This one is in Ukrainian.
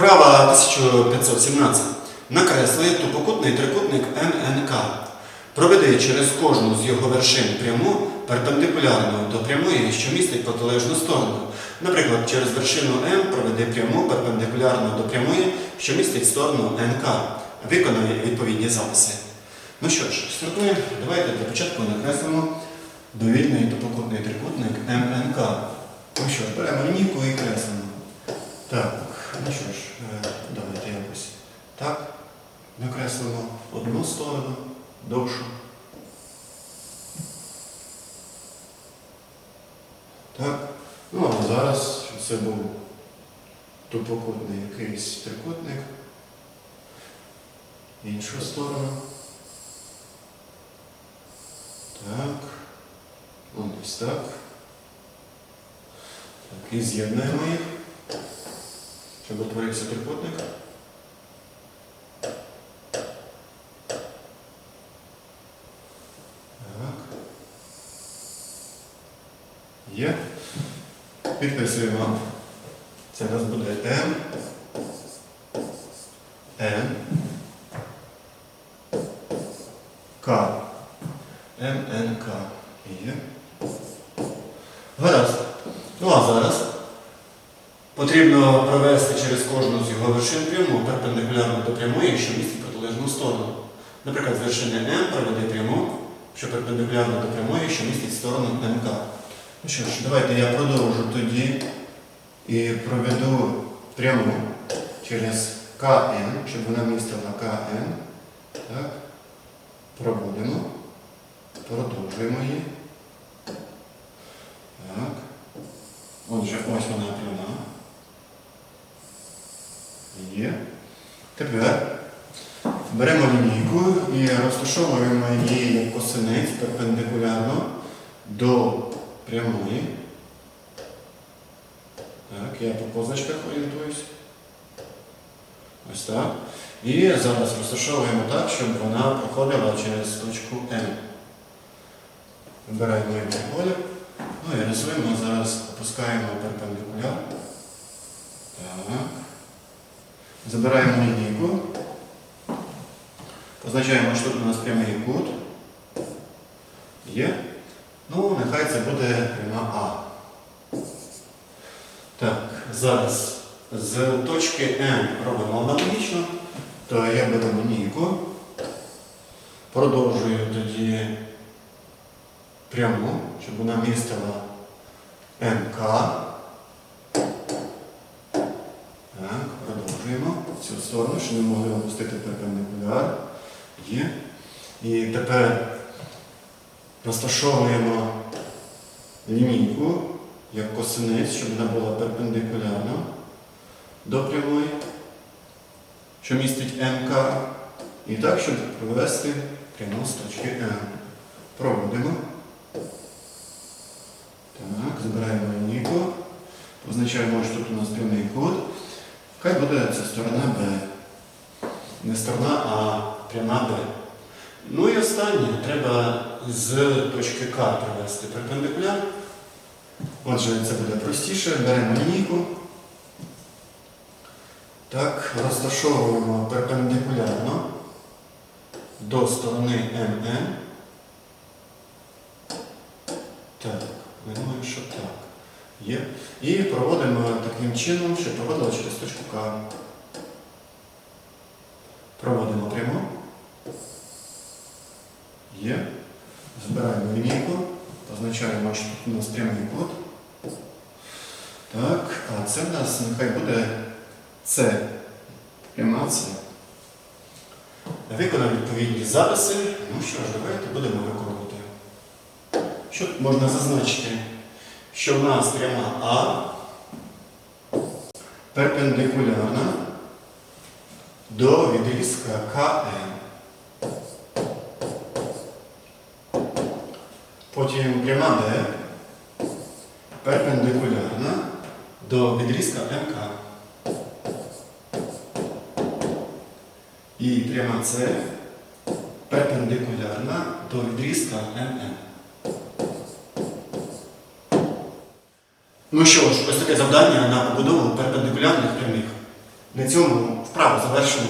Вправа 1517. Накресли тупокутний трикутник МНК. Проведи через кожну з його вершин пряму перпендикулярну до прямої, що містить протилежну сторону. Наприклад, через вершину М проведи пряму перпендикулярну до прямої, що містить сторону НК. Виконай відповідні записи. Ну що ж, стартуємо. Давайте для початку накреслимо довільний тупокутний трикутник МНК. Ну що ж, беремо лінійку і креслимо. Так, давайте якось так. Накреслимо одну сторону, довшу. Так. Ну а зараз це був тупокутний якийсь трикутник. Іншу сторону. Так. Ну, десь так. Так, і з'єднуємо їх, щоб утворився трикутник. Є. Підписуємо. Це у нас буде М. Н. К. МНК. Є. Гаразд. Ну а зараз потрібно провести через кожну з його вершин пряму перпендикулярно до прямої, що містить протилежну сторону. Наприклад, з вершини М проведи пряму, що перпендикулярно до прямої, що містить сторону МК. Ну що ж, давайте я продовжу тоді і проведу пряму через КН, щоб вона містила КН. Так. Проводимо. Продовжуємо її. Так. Отже, ось вона пряма. Є. Тепер беремо лінійку і розташовуємо її косинець перпендикулярно до прямої. Так, я по позначках орієнтуюсь. Ось так. І зараз розташовуємо так, щоб вона проходила через точку М. Вибираємо інший колір. Ну і рисуємо зараз, опускаємо перпендикуляр. Так. Забираємо лінійку. Позначаємо, що тут у нас прямий кут. Є. Ну, нехай це буде пряма А. Так, зараз з точки М робимо аналогічно, то я беру лінійку, продовжую тоді пряму, щоб вона містила МК. Так, продовжуємо в цю сторону, щоб ми могли опустити перпендикуляр. Є. І тепер розташовуємо лінійку як косинець, щоб вона була перпендикулярна до прямої, що містить МК. І так, щоб провести пряму з точки М. Проводимо. Так, збираємо лінійку. Позначаємо, що тут у нас прямий кут. Хай буде це сторона Б. Не сторона, а пряма Б. Ну і останнє, треба з точки К провести перпендикуляр. Отже, це буде простіше. Беремо лінійку. Так, розташовуємо перпендикулярно до сторони МН. Так, думаю, що так. Є. І проводимо таким чином, щоб проводила через точку К. Проводимо прямо. Є. Збираємо лінійку. Позначаємо, що тут у нас прямий кут. Так, а це в нас нехай буде С. Пряма С. Виконав відповідні записи. Ну що ж, давайте будемо виконувати. Що тут можна зазначити? Що в нас пряма А перпендикулярна до відрізка КН. Потім пряма Д перпендикулярна до відрізка МК. І пряма С перпендикулярна до відрізка МН. Ну що ж, ось таке завдання на побудову перпендикулярних прямих. На цьому вправу завершено.